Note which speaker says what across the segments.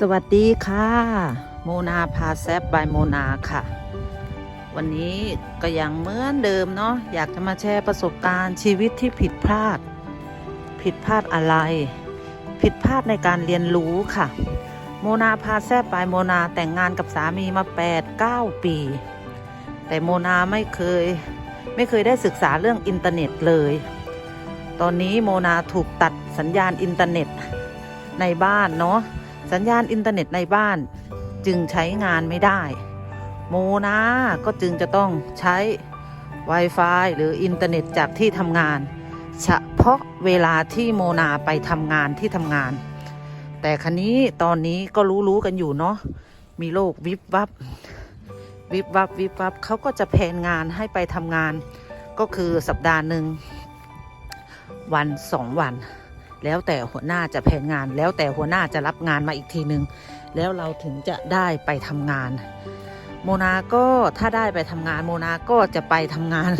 Speaker 1: สวัสดีค่ะ โมนาพาแซบบายโมนาค่ะ วันนี้ก็ยังเหมือนเดิมเนาะอยากจะมาแชร์ประสบการณ์ชีวิตที่ผิดพลาด ผิดพลาดอะไร ผิดพลาดในการเรียนรู้ค่ะ โมนาพาแซบบายโมนาแต่งงานกับสามีมา 8 9 ปี แต่โมนาไม่เคย ไม่เคยได้ศึกษาเรื่องอินเทอร์เน็ตเลย ตอนนี้โมนาถูกตัดสัญญาณอินเทอร์เน็ตในบ้านเนาะ สัญญาณอินเทอร์เน็ตในบ้านจึงใช้งานไม่ได้ โมนาก็จึงจะต้องใช้ Wi-Fi หรืออินเทอร์เน็ตจากที่ทำงาน เฉพาะเวลาที่โมนาไปทำงานที่ทำงาน แต่คันนี้ตอนนี้ก็รู้ๆกันอยู่เนาะมีโรควิบวับ วิบวับวิบวับเขาก็จะแผนงานให้ไปทำงาน ก็คือสัปดาห์หนึ่งวันสองวัน แล้วแต่หัวหน้าจะแผนงาน แล้วแต่หัวหน้าจะรับงานมาอีกทีหนึ่งแล้วเราถึงจะได้ไปทำงาน โมนาก็ถ้าได้ไปทำงาน โมนาก็จะไปทำงาน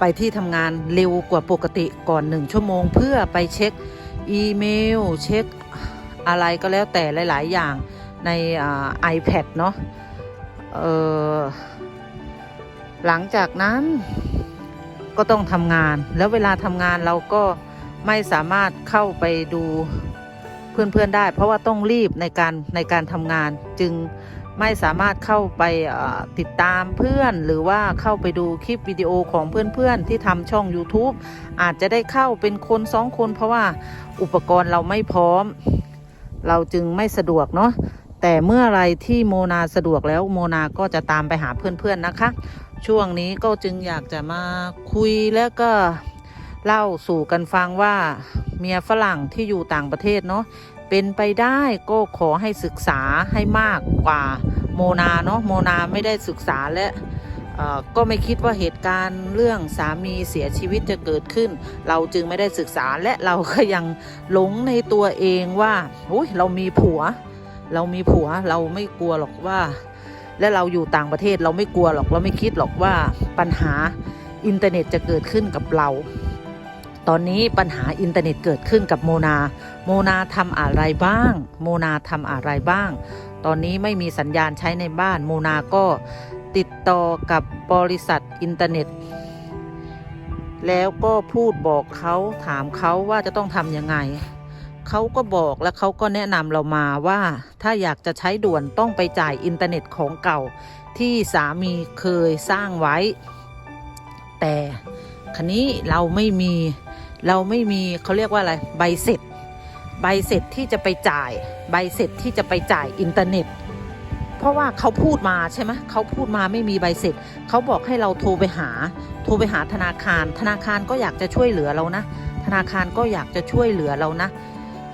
Speaker 1: ไปที่ทำงานเร็วกว่าปกติก่อนหนึ่งชั่วโมง เพื่อไปเช็คอีเมล เช็คอะไรก็แล้วแต่หลาย ๆ อย่างในอ่า iPad เนาะหลังจากนั้นก็ต้องทำงานแล้วเวลาทำงานเราก็ ไม่สามารถเข้าไปดูเพื่อนๆได้ เพราะว่าต้องรีบในการในการทำงานจึงไม่สามารถเข้าไปติดตามเพื่อนหรือว่าเข้าไปดูคลิปวิดีโอของเพื่อนๆ ที่ทำช่อง YouTube อาจจะได้เข้าเป็นคนสองคนเพราะว่าอุปกรณ์เราไม่พร้อม เราจึงไม่สะดวกเนาะแต่เมื่อไรที่โมนาสะดวกแล้วโมนาก็จะตามไปหาเพื่อนๆนะคะ ช่วงนี้ก็จึงอยากจะมาคุยแล้วก็ เล่าสู่กันฟังว่าเมียฝรั่งที่อยู่ต่างประเทศเนาะเป็นไปได้ก็ขอให้ศึกษาให้มากกว่าโมนาเนาะโมนาไม่ได้ศึกษาและก็ไม่คิดว่าเหตุการณ์เรื่องสามีเสียชีวิตจะเกิดขึ้น เราจึงไม่ได้ศึกษาและเราก็ยังหลงในตัวเองว่าอุยเรามีผัว เรามีผัวเราไม่กลัวหรอกว่า และเราอยู่ต่างประเทศเราไม่กลัวหรอกเราไม่คิดหรอกว่าปัญหาอินเทอร์เน็ตจะเกิดขึ้นกับเรา ตอนนี้ปัญหาอินเทอร์เน็ตเกิดขึ้นกับโมนา โมนาทำอะไรบ้าง โมนาทำอะไรบ้าง ตอนนี้ไม่มีสัญญาณใช้ในบ้าน โมนาก็ติดต่อกับบริษัทอินเทอร์เน็ต แล้วก็พูดบอกเขาถามเขาว่าจะต้องทำยังไง เขาก็บอกและเขาก็แนะนำเรามาว่า ถ้าอยากจะใช้ด่วนต้องไปจ่ายอินเทอร์เน็ตของเก่า ที่สามีเคยสร้างไว้ แต่คันนี้เราไม่มี เราไม่มีเขาเรียกว่าอะไรใบเสร็จ ใบเสร็จที่จะไปจ่าย ใบเสร็จที่จะไปจ่ายอินเทอร์เน็ต เพราะว่าเขาพูดมาใช่ไหมเขาพูดมาไม่มีใบเสร็จเขาบอกให้เราโทรไปหา โทรไปหาธนาคาร ธนาคารก็อยากจะช่วยเหลือเรานะ ธนาคารก็อยากจะช่วยเหลือเรานะ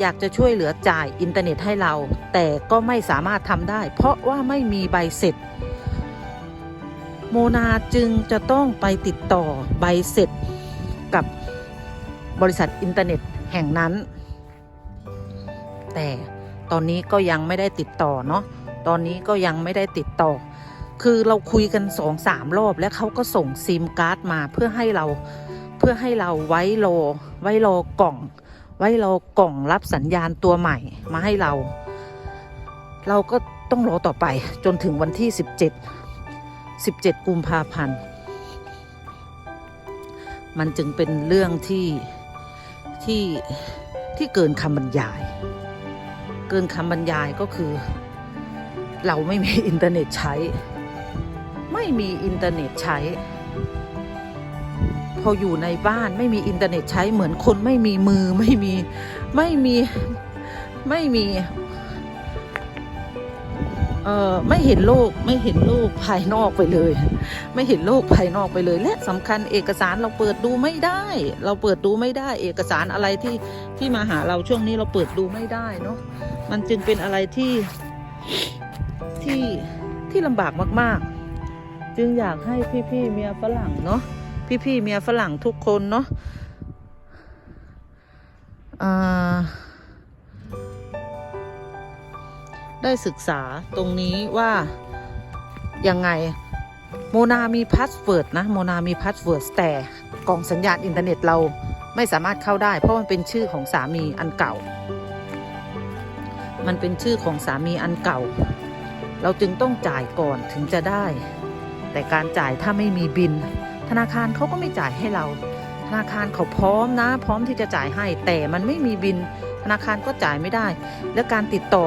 Speaker 1: อยากจะช่วยเหลือจ่ายอินเทอร์เน็ตให้เรา แต่ก็ไม่สามารถทำได้ เพราะว่าไม่มีใบเสร็จ โมนาจึงจะต้องไปติดต่อใบเสร็จกับ บริษัทอินเทอร์เน็ตแห่งนั้น แต่ตอนนี้ก็ยังไม่ได้ติดต่อเนาะตอนนี้ก็ยังไม่ได้ติดต่อ คือเราคุยกันสองสามรอบแล้วเขาก็ส่งซิมการ์ดมาเพื่อให้เราเพื่อให้เราไว้รอไว้รอกล่อง ไว้รอกล่องรับสัญญาณตัวใหม่มาให้เรา เราก็ต้องรอต่อไปจนถึงวันที่ 17 17 กุมภาพันธ์ มันจึงเป็นเรื่องที่ ที่ที่เกินคำบรรยาย เกินคำบรรยายก็คือ เราไม่มีอินเทอร์เน็ตใช้ ไม่มีอินเทอร์เน็ตใช้ พออยู่ในบ้านไม่มีอินเทอร์เน็ตใช้เหมือนคนไม่มีมือไม่มีไม่มีไม่มี เออไม่เห็นโลกไม่เห็นโลกภายนอกไปเลย ไม่เห็นโลกภายนอกไปเลย และสำคัญเอกสารเราเปิดดูไม่ได้ เราเปิดดูไม่ได้ เอกสารอะไรที่ที่มาหาเราช่วงนี้เราเปิดดูไม่ได้เนาะมันจึงเป็นอะไรที่ที่ที่ลำบากมาก ๆ จึงอยากให้พี่ๆเมียฝรั่งเนาะพี่ๆเมียฝรั่งทุกคนเนาะอ่า ได้ศึกษาตรงนี้ว่า ยังไงโมนามีพาสเวิร์ดนะโมนามีพาสเวิร์ดแต่กล่องสัญญาณอินเทอร์เน็ตเราไม่สามารถเข้าได้ เพราะมันเป็นชื่อของสามีอันเก่า มันเป็นชื่อของสามีอันเก่า เราจึงต้องจ่ายก่อนถึงจะได้ แต่การจ่ายถ้าไม่มีบิน ธนาคารเขาก็ไม่จ่ายให้เรา ธนาคารเขาพร้อมนะ พร้อมที่จะจ่ายให้ แต่มันไม่มีบิน ธนาคารก็จ่ายไม่ได้ และการติดต่อ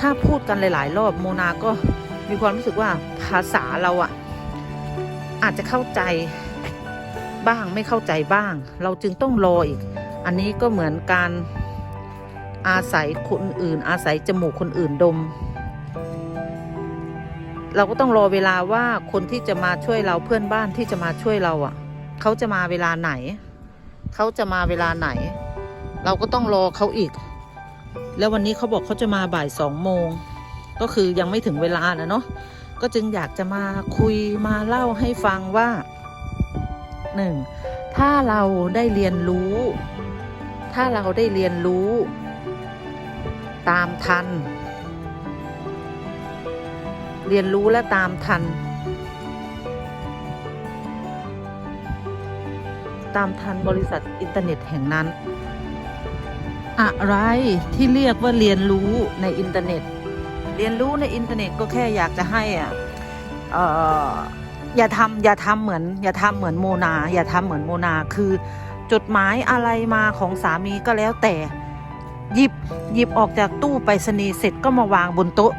Speaker 1: ถ้าพูดกันหลาย ๆ รอบโมนาก็มีความรู้สึกว่าภาษาเราอะอาจจะเข้าใจบ้างไม่เข้าใจบ้าง เราจึงต้องรออีก อันนี้ก็เหมือนการอาศัยคนอื่น อาศัยจมูกคนอื่นดม เราก็ต้องรอเวลาว่าคนที่จะมาช่วยเราเพื่อนบ้านที่จะมาช่วยเราอะ เขาจะมาเวลาไหน เขาจะมาเวลาไหน เราก็ต้องรอเขาอีก แล้ววันนี้เขาบอกเขาจะมาบ่ายสองโมง ก็คือยังไม่ถึงเวลานะเนาะก็จึงอยากจะมาคุยมาเล่าให้ฟังว่าหนึ่งถ้าเราได้เรียนรู้ ถ้าเราได้เรียนรู้ ตามทัน เรียนรู้และตามทัน ตามทันบริษัทอินเทอร์เน็ตแห่งนั้น อะไรที่เรียกว่าเรียนรู้ในอินเทอร์เน็ต เรียนรู้ในอินเทอร์เน็ตก็แค่อยากจะให้อะเอ่ออย่าทำอย่าทำเหมือน อย่าทำเหมือนโมนา อย่าทำเหมือนโมนาคือจดหมายอะไรมาของสามีก็แล้วแต่หยิบหยิบออกจากตู้ไปรษณีย์เสร็จก็มาวางบนโต๊ะ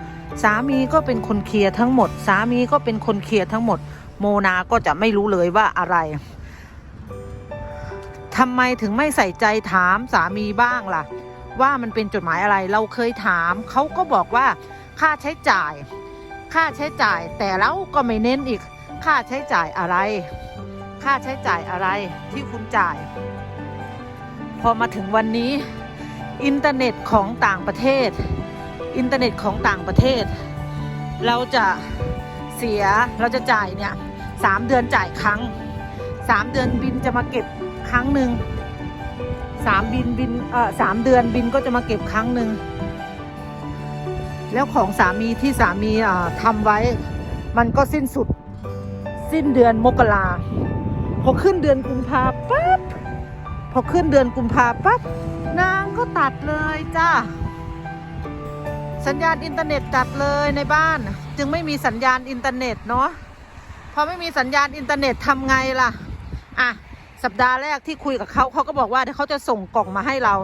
Speaker 1: สามีก็เป็นคนเคลียร์ทั้งหมด สามีก็เป็นคนเคลียร์ทั้งหมด โมนาก็จะไม่รู้เลยว่าอะไร ทำไมถึงไม่ใส่ใจถามสามีบ้างล่ะ ว่ามันเป็นจดหมายอะไรเราเคยถามเขาก็บอกว่าค่าใช้จ่าย ค่าใช้จ่ายแต่เราก็ไม่เน้นอีก ค่าใช้จ่ายอะไร ค่าใช้จ่ายอะไรที่คุณจ่าย พอมาถึงวันนี้ อินเทอร์เน็ตของต่างประเทศ อินเทอร์เน็ตของต่างประเทศ เราจะเสียเราจะจ่ายเนี่ยสามเดือนจ่ายครั้งสามเดือนบินจะมาเก็บ ครั้งหนึ่งสามบินบินเออสามเดือนบินก็จะมาเก็บครั้งหนึ่งแล้วของสามีที่สามีอ่าทำไว้ มันก็สิ้นสุด สิ้นเดือนมกราพอขึ้นเดือนกุมภาปั๊บพอขึ้นเดือนกุมภาปั๊บนางก็ตัดเลยจ้าสัญญาณอินเทอร์เน็ตตัดเลยในบ้าน จึงไม่มีสัญญาณอินเทอร์เน็ตเนาะพอไม่มีสัญญาณอินเทอร์เน็ตทำไงล่ะ อะ สัปดาห์แรกที่คุยกับเขาเขาก็บอกว่าเดี๋ยวเขาจะส่งกล่องมาให้เรา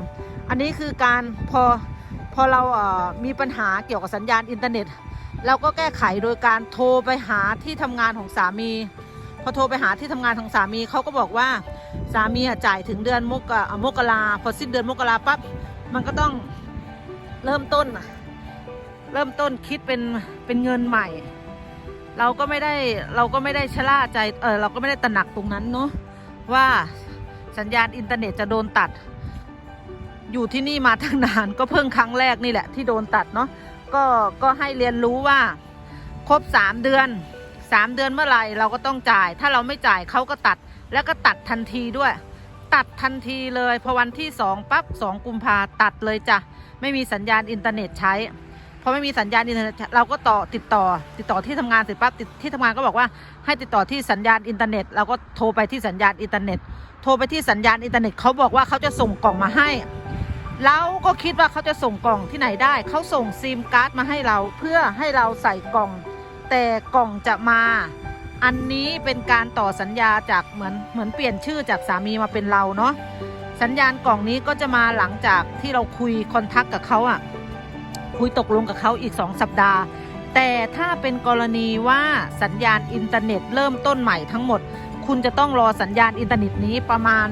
Speaker 1: อันนี้คือการพอพอเราเอ่อมีปัญหาเกี่ยวกับสัญญาณอินเทอร์เน็ต เราก็แก้ไขโดยการโทรไปหาที่ทำงานของสามี พอโทรไปหาที่ทำงานของสามีเขาก็บอกว่าสามีอะจ่ายถึงเดือนมกมกราพอสิ้นเดือนมกราปั๊บมันก็ต้องเริ่มต้น เริ่มต้นคิดเป็นเป็นเงินใหม่ เราก็ไม่ได้เราก็ไม่ได้ชะล่าใจเออเราก็ไม่ได้ตระหนักตรงนั้นเนาะ ว่าสัญญาณอินเทอร์เน็ตจะโดนตัด อยู่ที่นี่มาตั้งนานก็เพิ่งครั้งแรกนี่แหละ ที่โดนตัดเนาะก็ก็ให้เรียนรู้ว่าครบสามเดือนสามเดือนเมื่อไหร่เราก็ต้องจ่าย ถ้าเราไม่จ่ายเขาก็ตัดแล้วก็ตัดทันทีด้วย ตัดทันทีเลยพอวันที่สองปั๊บสองกุมภาตัดเลยจ้ะ ไม่มีสัญญาณอินเทอร์เน็ตใช้ อไม่มีสัญญาณอินเทอร์เน็ตเราก็ต่อติดต่อ ติดต่อที่ทำงานเสร็จปั๊บติดที่ทำงานก็บอกว่าให้ติดต่อที่สัญญาณอินเทอร์เน็ตเราก็โทรไปที่สัญญาณอินเทอร์เน็ต โทรไปที่สัญญาณอินเทอร์เน็ตเขาบอกว่าเขาจะส่งกล่องมาให้เราก็คิดว่าเขาจะส่งกล่องที่ไหนได้ เขาส่งซิมการ์ดมาให้เราเพื่อให้เราใส่กล่อง แต่กล่องจะมา อันนี้เป็นการต่อสัญญาจากเหมือนเหมือนเปลี่ยนชื่อจากสามีมาเป็นเราเนาะสัญญาณกล่องนี้ก็จะมาหลังจากที่เราคุยคอนทักกับเขาอะ คุยตกลงกับเขาอีกสองสัปดาห์ แต่ถ้าเป็นกรณีว่าสัญญาณอินเทอร์เน็ตเริ่มต้นใหม่ทั้งหมด คุณจะต้องรอสัญญาณอินเทอร์เน็ตนี้ประมาณ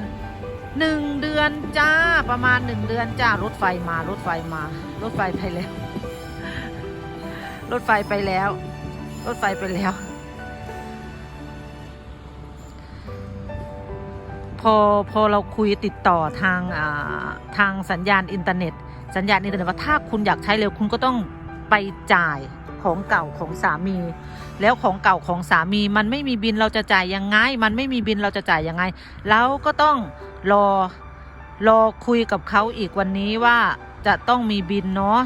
Speaker 1: หนึ่งเดือนจ้าประมาณหนึ่งเดือนจ้ารถไฟมารถไฟมารถไฟไปแล้ว รถไฟไปแล้ว รถไฟไปแล้ว อพอเราคุยติดต่อทางทางสัญญาณอินเทอร์เน็ต สัญญาณอินเทอร์เน็ตว่าถ้าคุณอยากใช้เร็วคุณก็ต้องไปจ่ายของเก่าของสามี แล้วของเก่าของสามีมันไม่มีบินเราจะจ่ายยังไง มันไม่มีบินเราจะจ่ายยังไงเราก็ต้องรอรอคุยกับเขาอีกวันนี้ว่าจะต้องมีบินเนาะ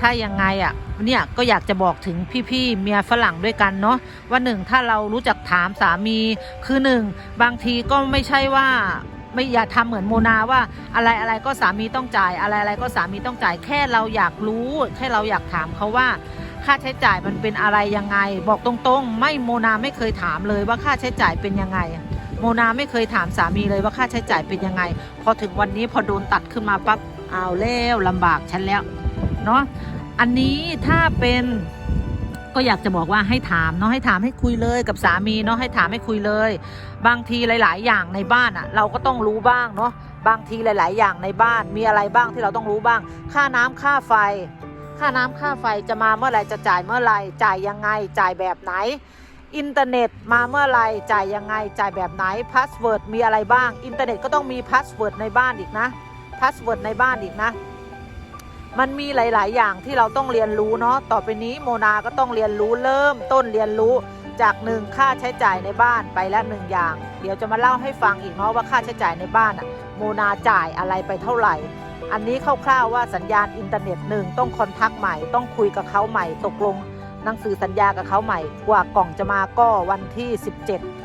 Speaker 1: ถ้ายังไงอะ่ะเนี่ยก็อยากจะบอกถึงพี่ๆเมียฝรั่งด้วยกันเนาะว่าหนึ่งถ้าเรารู้จักถามสามีคือหนึ่งบางทีก็ไม่ใช่ว่าไม่อย่าทำเหมือนโมนาว่าอะไรอะไรก็สามีต้องจ่ายอะไรอะไรก็สามีต้องจ่ายแค่เราอยากรู้แค่เราอยากถามเขาว่า ค่าใช้จ่ายมันเป็นอะไรยังไง บอกตรงๆ ไม่โมนาไม่เคยถามเลยว่าค่าใช้จ่ายเป็นยังไง โมนาไม่เคยถามสามีเลยว่าค่าใช้จ่ายเป็นยังไง พอถึงวันนี้พอโดนตัดขึ้นมาปั๊บเอาแล้วลำบากฉันแล้ว เนาะอันนี้ถ้าเป็นก็อยากจะบอกว่าให้ถามเนาะให้ถามให้คุยเลยกับสามีเนาะให้ถามให้คุยเลย บางทีหลาย ๆ อย่างในบ้านอะ่ะ เราก็ต้องรู้บ้างเนาะบางทีหลาย ๆ อย่างในบ้านมีอะไรบ้างที่เราต้องรู้บ้าง ค่าน้ำค่าไฟ ค่าน้ำค่าไฟจะมาเมื่อไหร่จะจ่ายเมื่อไหร่จ่ายยังไงจ่ายแบบไหน อินเทอร์เน็ตมาเมื่อไหร่จ่ายยังไงจ่ายแบบไหนพาสเวิร์ดมีอะไรบ้างอินเทอร์เน็ตก็ต้องมีพาสเวิร์ดในบ้านอีกนะพาสเวิร์ดในบ้านอีกนะ มันมีหลาย ๆ อย่างที่เราต้องเรียนรู้เนาะต่อไปนี้โมนาก็ต้องเรียนรู้เริ่มต้นเรียนรู้จากหนึ่งค่าใช้จ่ายในบ้านไปล้วหนึ่งอย่าง เดี๋ยวจะมาเล่าให้ฟังอีกเนาะว่าค่าใช้จ่ายในบ้านอะโมนาจ่ายอะไรไปเท่าไหร่ อันนี้คร่าวๆว่าสัญญาณอินเทอร์เน็ตหนึ่งต้องคอนทักใหม่ ต้องคุยกับเขาใหม่ ตกลงหนังสือสัญญากับเขาใหม่ กว่ากล่องจะมาก็วันที่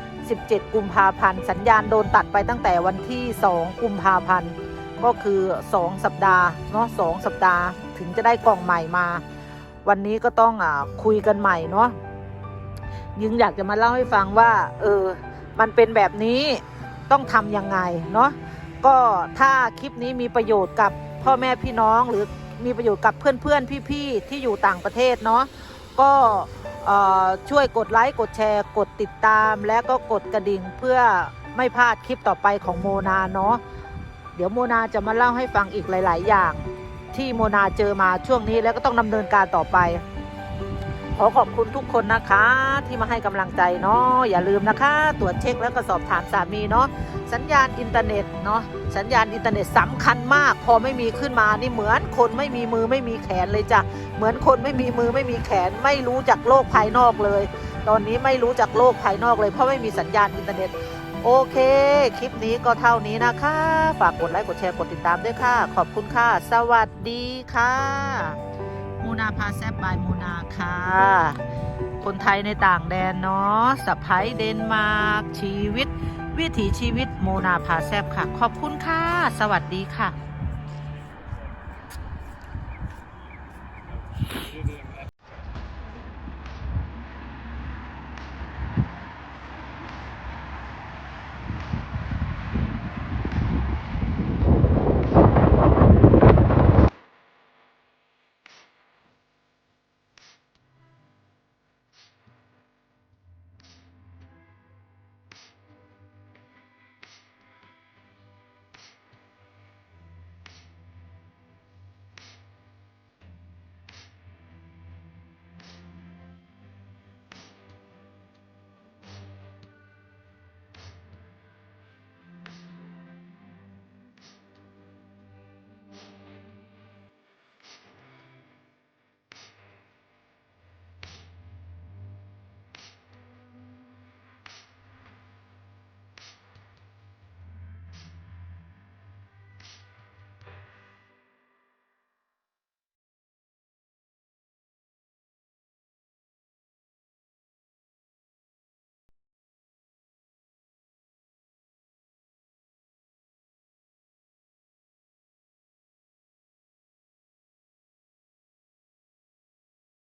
Speaker 1: 17 17 กุมภาพันธ์สัญญาณโดนตัดไปตั้งแต่วันที่ 2 กุมภาพันธ์ ก็คือ 2 สัปดาห์เนาะสสัปดาห์ถึงจะได้กล่องใหม่มา วันนี้ก็ต้องอ่าคุยกันใหม่เนาะยึงอยากจะมาเล่าให้ฟังว่าเออมันเป็นแบบนี้ต้องทำยังไงเนาะก็ถ้าคลิปนี้มีประโยชน์กับพ่อแม่พี่น้องหรือมีประโยชน์กับเพื่อนๆพี่ๆที่อยู่ต่างประเทศเนาะก็อ่อช่วยกดไลค์กดแชร์กดติดตาม และก็กดกระดิ่งเพื่อไม่พลาดคลิปต่อไปของโมนาเนาะ ดี๋ยวโมนาจะมาเล่าให้ฟังอีกหลาย ๆ อย่าง ที่โมนาเจอมาช่วงนี้แล้วก็ต้องดำเนินการต่อไป ขอขอบคุณทุกคนนะคะ ที่มาให้กำลังใจเนาะอย่าลืมนะคะ ตรวจเช็คแล้วก็สอบถามสามีเนาะสัญญาณอินเทอร์เน็ตเนาะสัญญาณอินเทอร์เน็ตสำคัญมาก พอไม่มีขึ้นมานี่เหมือนคนไม่มีมือไม่มีแขนเลยจ้ะเหมือนคนไม่มีมือไม่มีแขน ไม่รู้จักโลกภายนอกเลย ตอนนี้ไม่รู้จักโลกภายนอกเลยเพราะไม่มีสัญญาณอินเทอร์เน็ต โอเค คลิปนี้ก็เท่านี้นะคะ ฝากกดไลค์ กดแชร์ กดติดตามด้วยค่ะ ขอบคุณค่ะ สวัสดีค่ะมูนาพาแซบบายมูนาค่ะ คนไทยในต่างแดนเนาะสะพ้ายเดนมาร์กชีวิต วิถีชีวิตมูนาพาแซบค่ะ ขอบคุณค่ะ สวัสดีค่ะ